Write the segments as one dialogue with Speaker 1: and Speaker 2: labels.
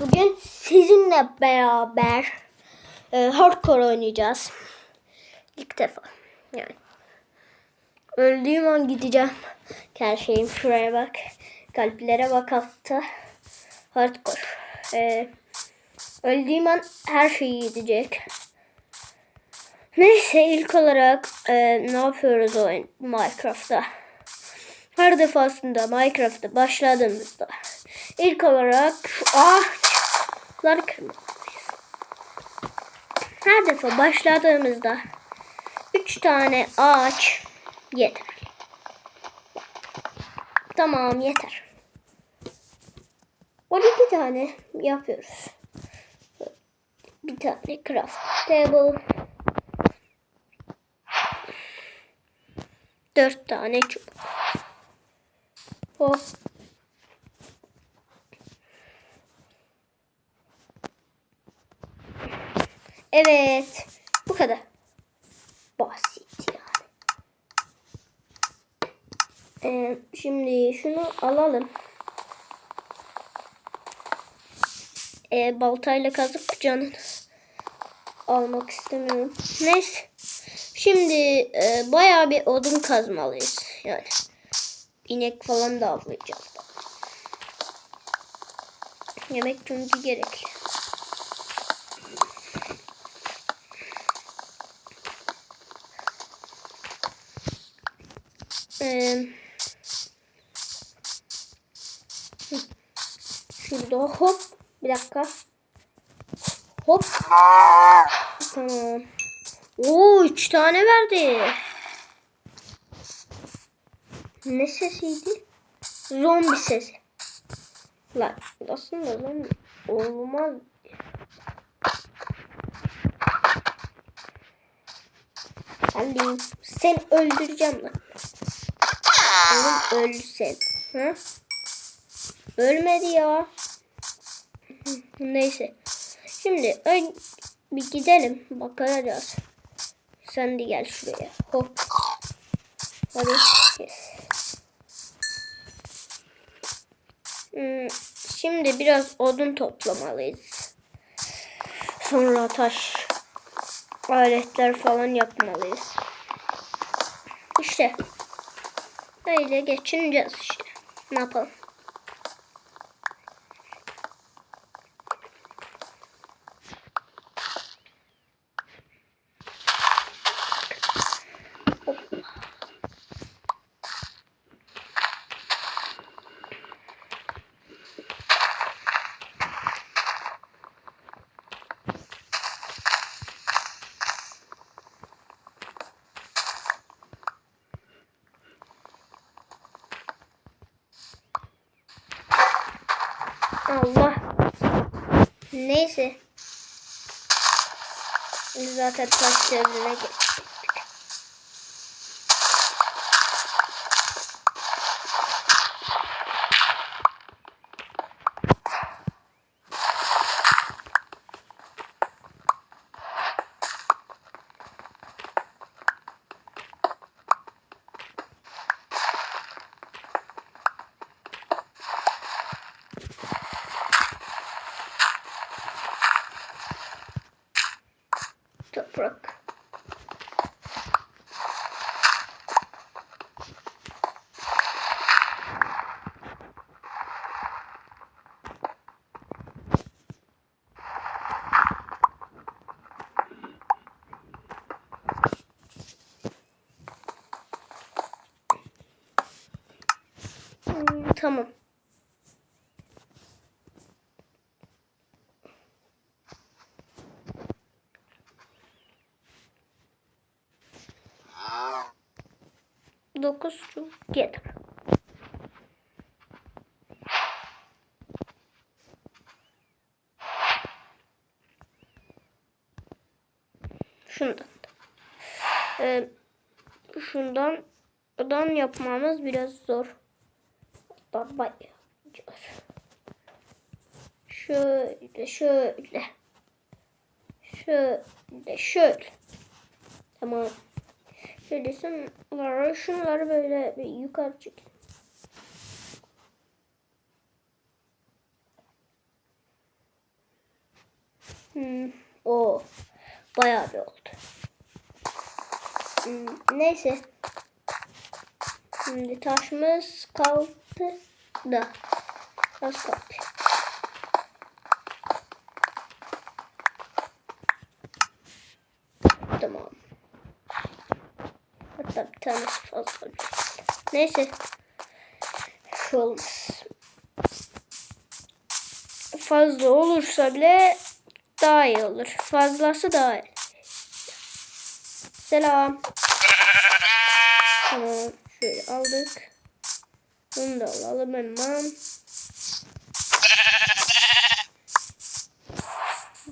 Speaker 1: Bugün sizinle beraber e, hardcore oynayacağız. İlk defa. Yani. Öldüğüm an gideceğim. Her şeyim şuraya bak. Kalplere bak altta. Hardcore. E, öldüğüm an her şey gidecek. Neyse ilk olarak e, ne yapıyoruz oyun Minecraft'ta? Her defasında Minecraft'a başladığımızda ilk olarak şu ağaçları kırmalıyız. Her defa başladığımızda 3 tane ağaç yeter. Tamam yeter. 12 tane yapıyoruz. Bir tane craft table. 4 tane çubuk. Hop. Evet. Bu kadar. Basit yani. Ee, şimdi şunu alalım. Ee, baltayla kazıp canın almak istemiyorum. Neyse. Şimdi e, bayağı bir odun kazmalıyız. Yani inek falan da avlayacağız. Yemek çünkü gerekli. Ee, şurada hop bir dakika. Hop. Tamam. Oo üç tane verdi. Ne sesiydi? Zombi sesi. Lan aslında zombi olmaz. Geldim. Seni öldüreceğim lan. Sen. Ha? Ölmedi ya. Neyse. Şimdi ön bir gidelim. Bakacağız. Sen de gel şuraya. Hop. Hadi. Hmm, Şimdi biraz odun toplamalıyız. Sonra taş aletler falan yapmalıyız. İşte. Öyle geçineceğiz işte. Ne yapalım? Allah. Neyse. Biz zaten taş devrine geçtik. Toprak. Hmm, Tamam. Dokuz çubuk yeter. Şundan da. Ee, şundan dan yapmamız biraz zor. Hatta bayağı. Şöyle şöyle. Şöyle şöyle. Tamam. Şöyle şunları, şunları böyle bir yukarı çekin. Hmm. O bayağı bir oldu. Hmm, neyse. Şimdi taşımız kaldı da. Az kaldı. Tamam. Hatta bir tanesi fazla. Neyse. Şu olmaz. Fazla olursa bile daha iyi olur. Fazlası daha iyi. Selam. Tamam. Şöyle aldık. Bunu da alalım hemen.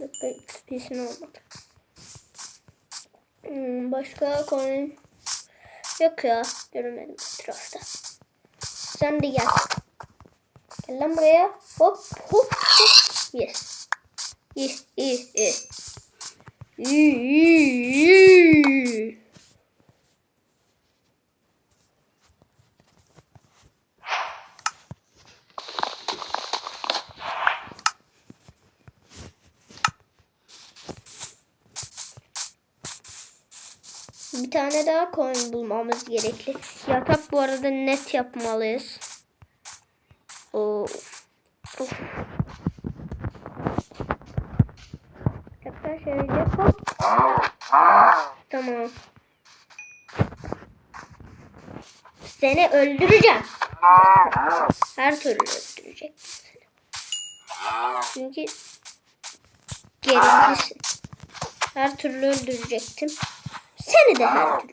Speaker 1: Dakika XP'sini olmadı. Hmm, başka konu yok ya. Görmedim etrafta. Sen de gel. Gel lan buraya. Hop hop hop. Yes. İyi iyi iyi. İyi iyi iyi. Bir tane daha coin bulmamız gerekli. Yatak bu arada net yapmalıyız. Oo. Şöyle hop. Tamam. Seni öldüreceğim. Her türlü öldürecek. Çünkü gereklisin. Her türlü öldürecektim. Seni de her türlü.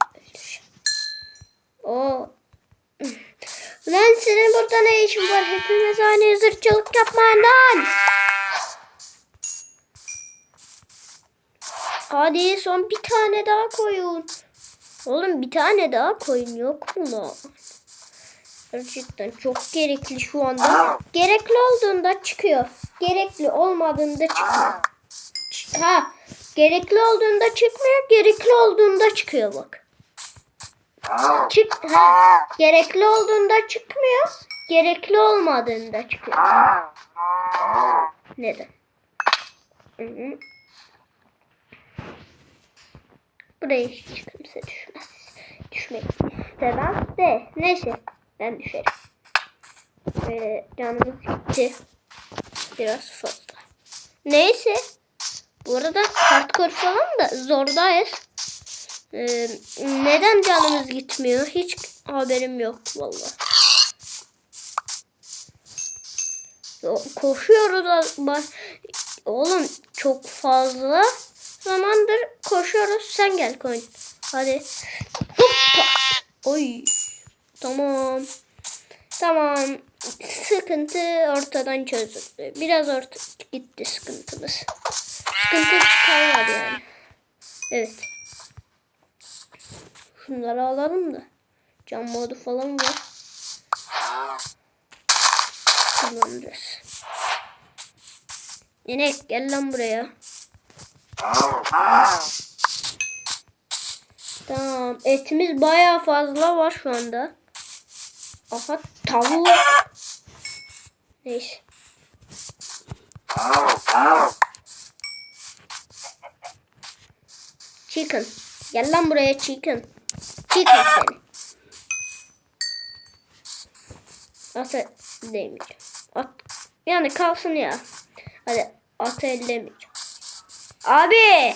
Speaker 1: Lan senin burada ne işin var? Hepimiz aynı zırhçılık yapmadan. Hadi son bir tane daha koyun. Oğlum bir tane daha koyun yok mu? Gerçekten çok gerekli şu anda. Gerekli olduğunda çıkıyor. Gerekli olmadığında çıkmıyor. Ha, gerekli olduğunda çıkmıyor, gerekli olduğunda çıkıyor bak. Çık ha, gerekli olduğunda çıkmıyor, gerekli olmadığında çıkıyor. Neden? Buraya hiç kimse düşmez. Düşmek istemez de. Neyse ben düşerim. Ee, canımız gitti. Biraz fazla. Neyse. Bu arada hardcore falan da zordayız. Ee, neden canımız gitmiyor? Hiç haberim yok vallahi. Yo, Koşuyoruz. ama- Oğlum çok fazla zamandır koşuyoruz. Sen gel koyun. Hadi. Hoppa. Oy. Tamam. Tamam. Sıkıntı ortadan çözüldü. Biraz orta gitti sıkıntımız. Sıkıntı kalmadı yani. Evet. Şunları alalım da. Cam modu falan var. Tamamdır. İnek gel lan buraya. Tamam. Etimiz bayağı fazla var şu anda. Aha tavuk. Neyse. Chicken. Gel lan buraya chicken. Chicken seni. Nasıl demeyeceğim. At. Yani kalsın ya. Hadi atı ellemeyeceğim. Abi.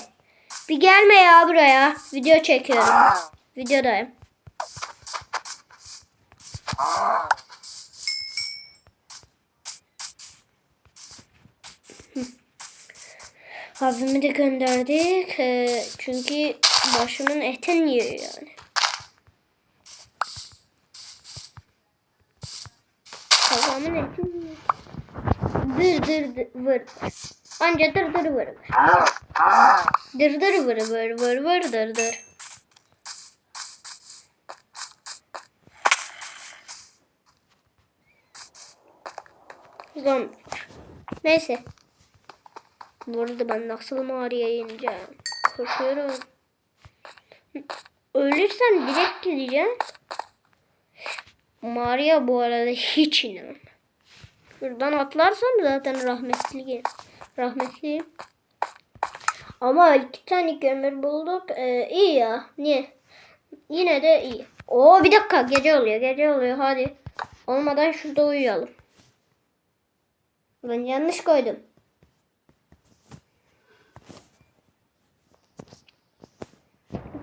Speaker 1: Bir gelme ya buraya. Video çekiyorum. Videodayım. Abimi de gönderdik. Ee, çünkü başımın etini yiyor yani. Kafamın etini yiyor. Dır dır dır vır. Anca dır dır vır vır. Dır dır vır vır vır vır dır dır. Zombi. Neyse. Bu arada ben nasıl mağaraya ineceğim? Korkuyorum. Ölürsem direkt gideceğim. Mağaraya bu arada hiç inemem. Şuradan atlarsam zaten rahmetli rahmetliyim. Ama iki tane kömür bulduk. Ee, iyi ya. Niye? Yine de iyi. Oo bir dakika gece oluyor gece oluyor hadi. Olmadan şurada uyuyalım. Ben yanlış koydum.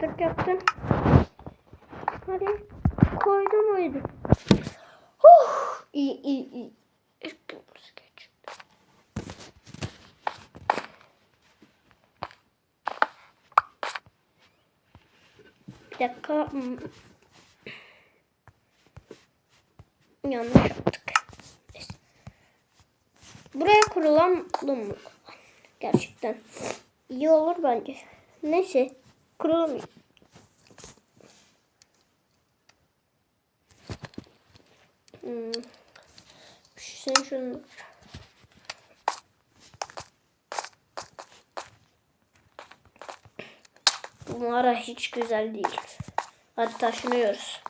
Speaker 1: Yatak yaptım. Hadi koydum uyudum. Huh, iyi iyi iyi. Ürkümüz geçti. Bir dakika. Yanlış yaptık. Buraya kurulalım mı? Gerçekten. iyi olur bence. Neyse. Kurulum. Hmm. Sen şunu. Bu hiç güzel değil. Hadi taşınıyoruz.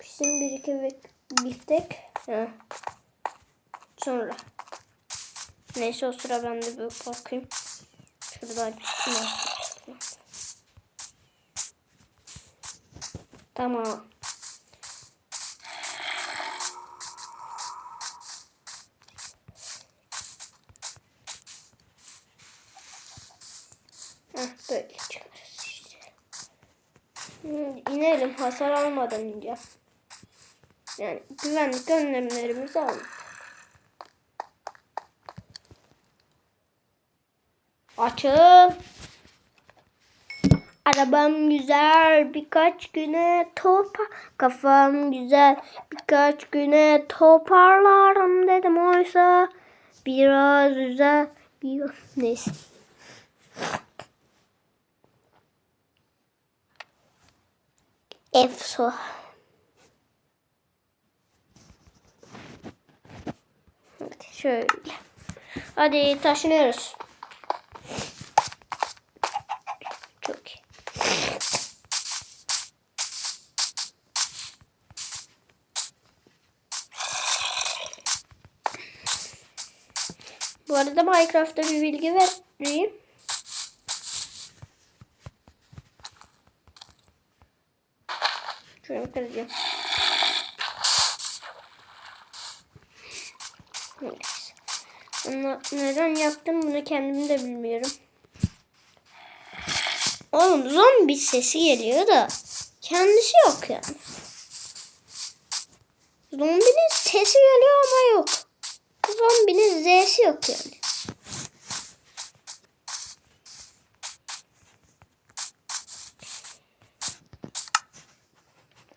Speaker 1: Bizim bir iki bif- biftek. Ha. Sonra. Neyse o sıra ben de bir bakayım. Şuradan Tamam. Heh, böyle çıkarız işte. Hmm, inelim hasar almadan ince. Yani güvenlik önlemlerimizi aldık. Açıl. Arabam güzel birkaç güne topa kafam güzel birkaç güne toparlarım dedim oysa biraz güzel bir neyse. Efso. Şöyle. Hadi taşınıyoruz. Bu arada Minecraft'ta bir bilgi vereyim. Şöyle kıracağım. Bunu neden yaptım bunu kendim de bilmiyorum. Oğlum zombi sesi geliyor da kendisi yok yani. Zombinin sesi geliyor ama yok. Zombinin Z'si yok yani.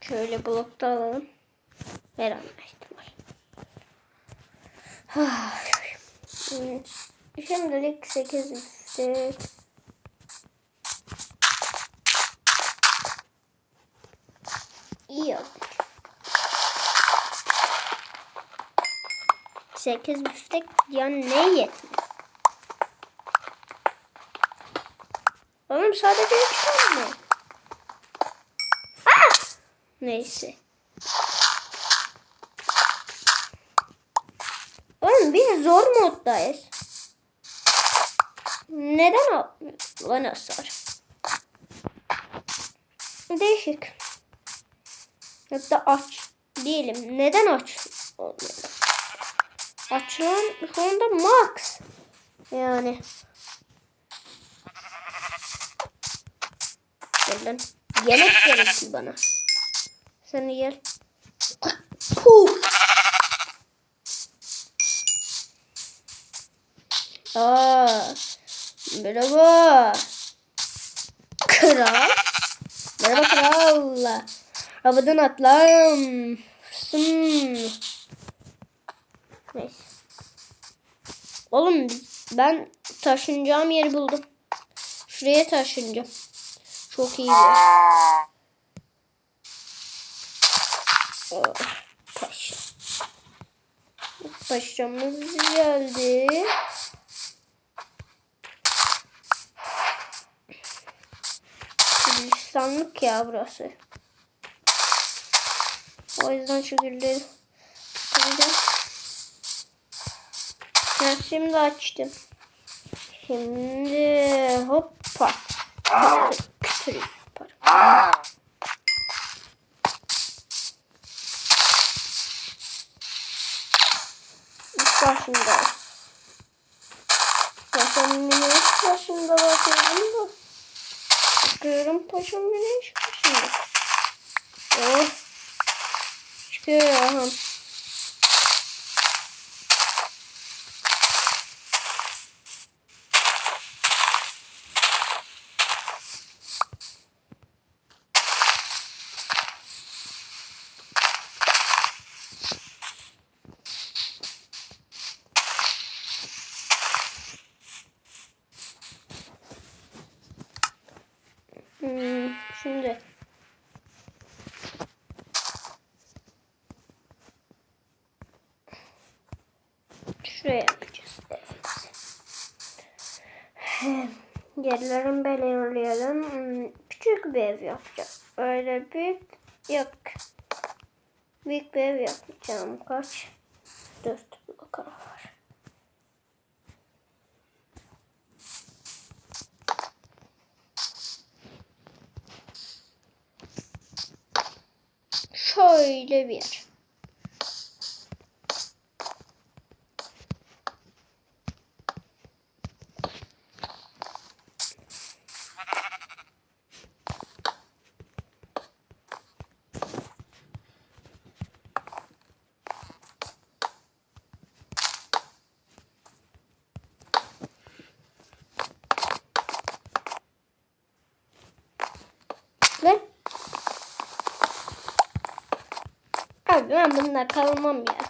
Speaker 1: Şöyle blokta alalım. İhtimal. Hmm, Şimdilik 8 üstte. İyi oldu. 8 büftek yani ne yetmiyor? Oğlum sadece 3 tane mi? Ah! Neyse. Oğlum biz zor moddayız. Neden o? Lan hasar. Değişik. Hatta aç diyelim. Neden aç? olmuyor? Açılan şu anda max. Yani. Gel. Yemek gerekli bana. Sen gel. Puh. Aa, merhaba. Kral. Merhaba kral. Arabadan atlam. Neyse. Oğlum ben taşınacağım yeri buldum. Şuraya taşınacağım. Çok iyi. Oh, taş. Paşamız geldi. Gülistanlık ya burası. O yüzden şu gülleri tutacağım. Ben şimdi açtım. Şimdi hoppa. Kütür, kütür yaparım. İlk başında. Paşam güneş başında bakıyorum da. Çıkıyorum paşam güneş başında. Oh. Çıkıyorum. Hmm, şimdi. Şuraya yapacağız. Yerlerini belirleyelim. Küçük bir ev yapacağız. Öyle büyük yok. Büyük bir ev yapacağım. Kaç? Dört blok var. Şöyle bir yer. Ve Abi ben bunda kalmam ya.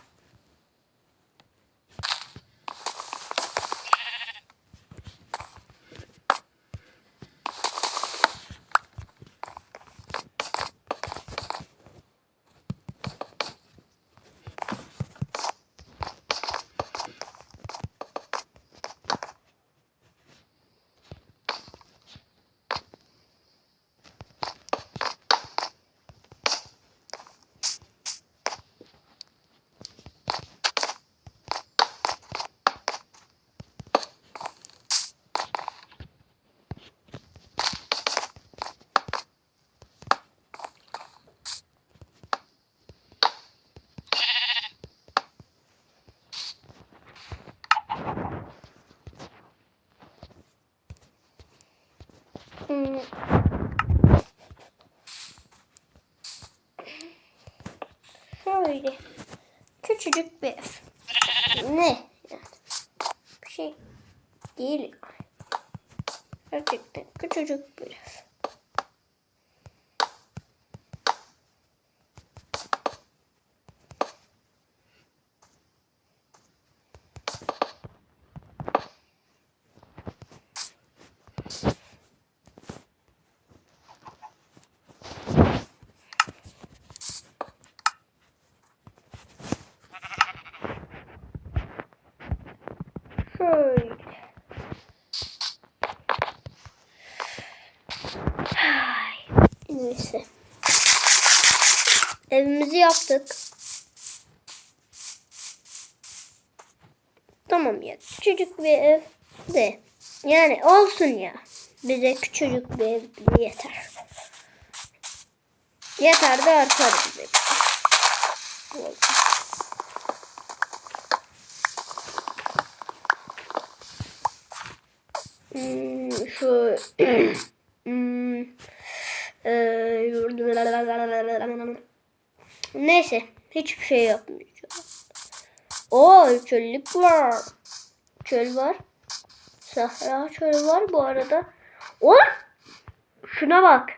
Speaker 1: Hmm. Şöyle küçücük bir. Ne? Yani bir şey değil. Gerçekten küçücük bir ev. Şöyle. Ay, Neyse. Evimizi yaptık. Tamam ya. Küçücük bir ev de. Yani olsun ya. Bize küçücük bir ev bile yeter. Yeter de artar bize. Hmm, şu hmm, eee, neyse hiçbir şey yapmayacağım. Oo çöllük var. Çöl var. Sahra çöl var bu arada. O şuna bak.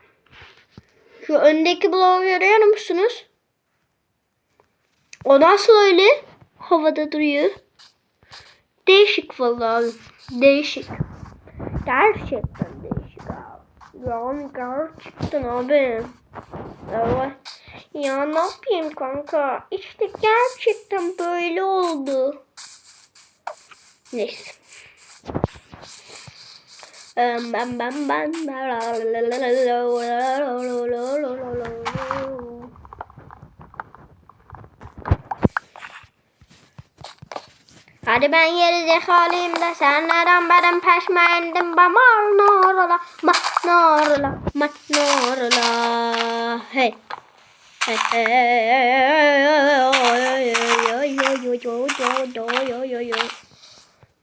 Speaker 1: Şu öndeki bloğu görüyor musunuz? O nasıl öyle havada duruyor? Değişik vallahi. Değişik. Gerçekten değişik abi. Yani gerçekten abi. Evet. Ya ne yapayım kanka? İşte gerçekten böyle oldu. Neyse. Em, Ben ben ben Hadi ben geri zekalıyım da sen neden benim peşime indin ba norla ma norla ma norla hey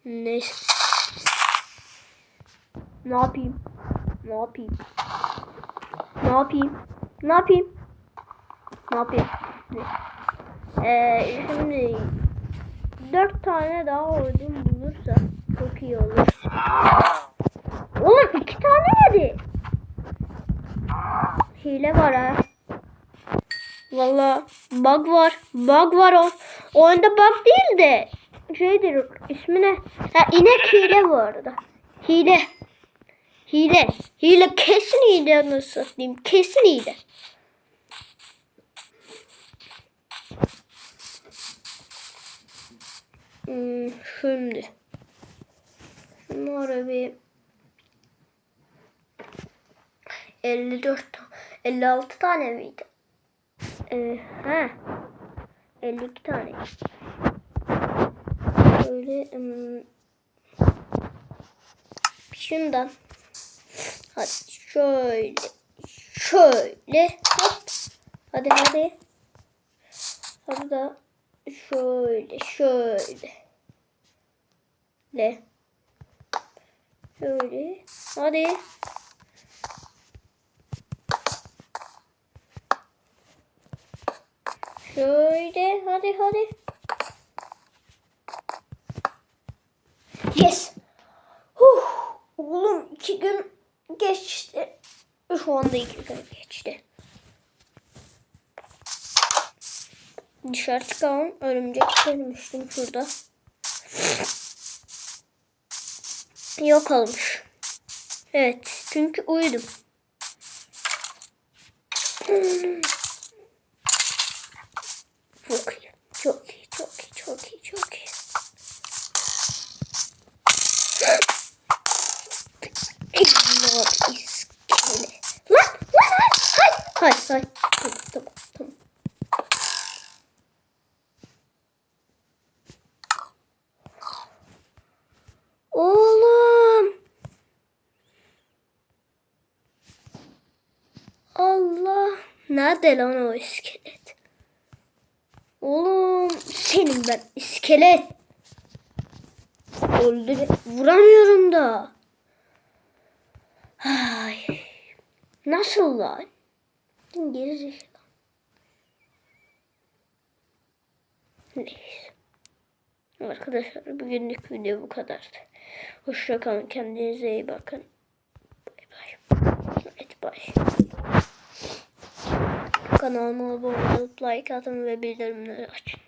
Speaker 1: Neyse. Ne yapayım? Ne yapayım? Ne yapayım? Ne yapayım? Ne yapayım? Ee, şimdi dört tane daha oyun bulursa çok iyi olur. Oğlum iki tane yedi. Hile var ha. Valla bug var. Bug var o. Oyunda bug değil de şeydir ismi ne? Ha, inek hile bu arada. Hile. Hile. Hile kesin hile nasıl diyeyim. Kesin hile. Hmm, şimdi. Şunları bir 54 ta- 56 tane miydi? Ee, ha. 52 tane. Böyle hmm, şundan. Hadi şöyle şöyle hop. Hadi hadi. Hadi da şöyle şöyle. Le. Şöyle hadi şöyle hadi hadi yes huh oğlum iki gün geçti şu anda iki gün geçti Dışarı çıkalım. Örümcek görmüştüm şurada. Yok olmuş. Evet. Çünkü uyudum. Çok iyi. Çok iyi. Çok iyi. Çok iyi. Çok iyi. Evlat iskele. Lan! Lan! Lan! Hay! Hay! Hay! Tamam. Tamam. Allah. Nerede lan o iskelet? Senin ben iskelet. Öldür vuramıyorum da. Ay. Nasıl lan? Gerizekalı. Neyse. Arkadaşlar bugünlük video bu kadardı. Hoşça kalın. Kendinize iyi bakın. Bay bay. Evet bay. Kanalıma abone olup like atın ve bildirimleri açın.